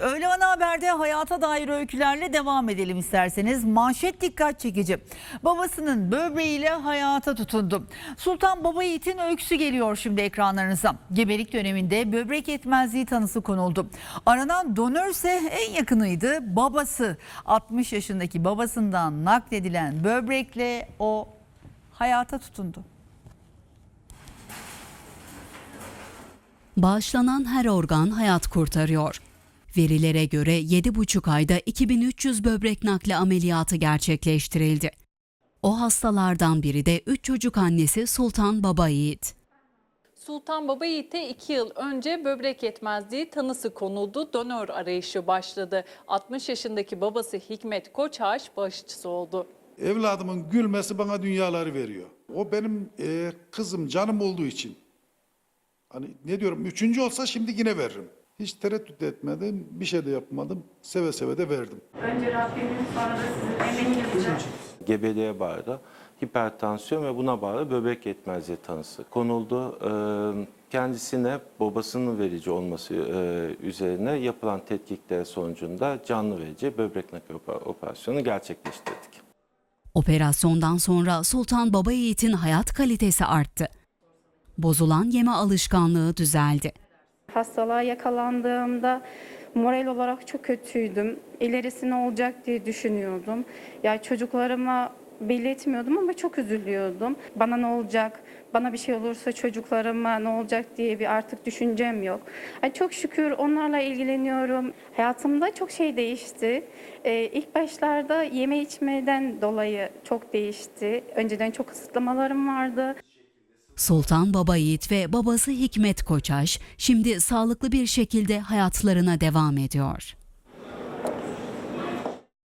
Öğle ana haberde hayata dair öykülerle devam edelim isterseniz. Manşet dikkat çekici. Babasının böbreğiyle hayata tutundu. Sultan Baba Yiğit'in öyküsü geliyor şimdi ekranlarınıza. Gebelik döneminde böbrek yetmezliği tanısı konuldu. Aranan donörse en yakınıydı babası. 60 yaşındaki babasından nakledilen böbrekle o hayata tutundu. Bağışlanan her organ hayat kurtarıyor. Verilere göre 7,5 ayda 2300 böbrek nakli ameliyatı gerçekleştirildi. O hastalardan biri de 3 çocuk annesi Sultan Baba Yiğit. Sultan Baba Yiğit'e 2 yıl önce böbrek yetmezliği tanısı konuldu. Donör arayışı başladı. 60 yaşındaki babası Hikmet Koçaş bağışçısı oldu. Evladımın gülmesi bana dünyaları veriyor. O benim e, kızım, canım olduğu için. Hani ne diyorum, üçüncü olsa şimdi yine veririm. Hiç tereddüt etmedim, bir şey de yapmadım. Seve seve de verdim. Önce Rabbimin sonra da sizin gebeliğe bağlı hipertansiyon ve buna bağlı böbrek yetmezliği tanısı konuldu. Ee, Kendisine babasının verici olması e, üzerine yapılan tetkikler sonucunda canlı verici böbrek nakli operasyonu gerçekleştirdik. Operasyondan sonra Sultan Baba Yiğit'in hayat kalitesi arttı. Bozulan yeme alışkanlığı düzeldi. Hastalığa yakalandığımda moral olarak çok kötüydüm. İlerisi ne olacak diye düşünüyordum. Ya çocuklarıma belli etmiyordum ama çok üzülüyordum. Bana ne olacak? Bana bir şey olursa çocuklarıma ne olacak diye bir artık düşüncem yok. Ay çok şükür onlarla ilgileniyorum. Hayatımda çok şey değişti. Ee, ilk başlarda yeme içmeden dolayı çok değişti. Önceden çok kısıtlamalarım vardı. Sultan Baba Yiğit ve babası Hikmet Koçaş şimdi sağlıklı bir şekilde hayatlarına devam ediyor.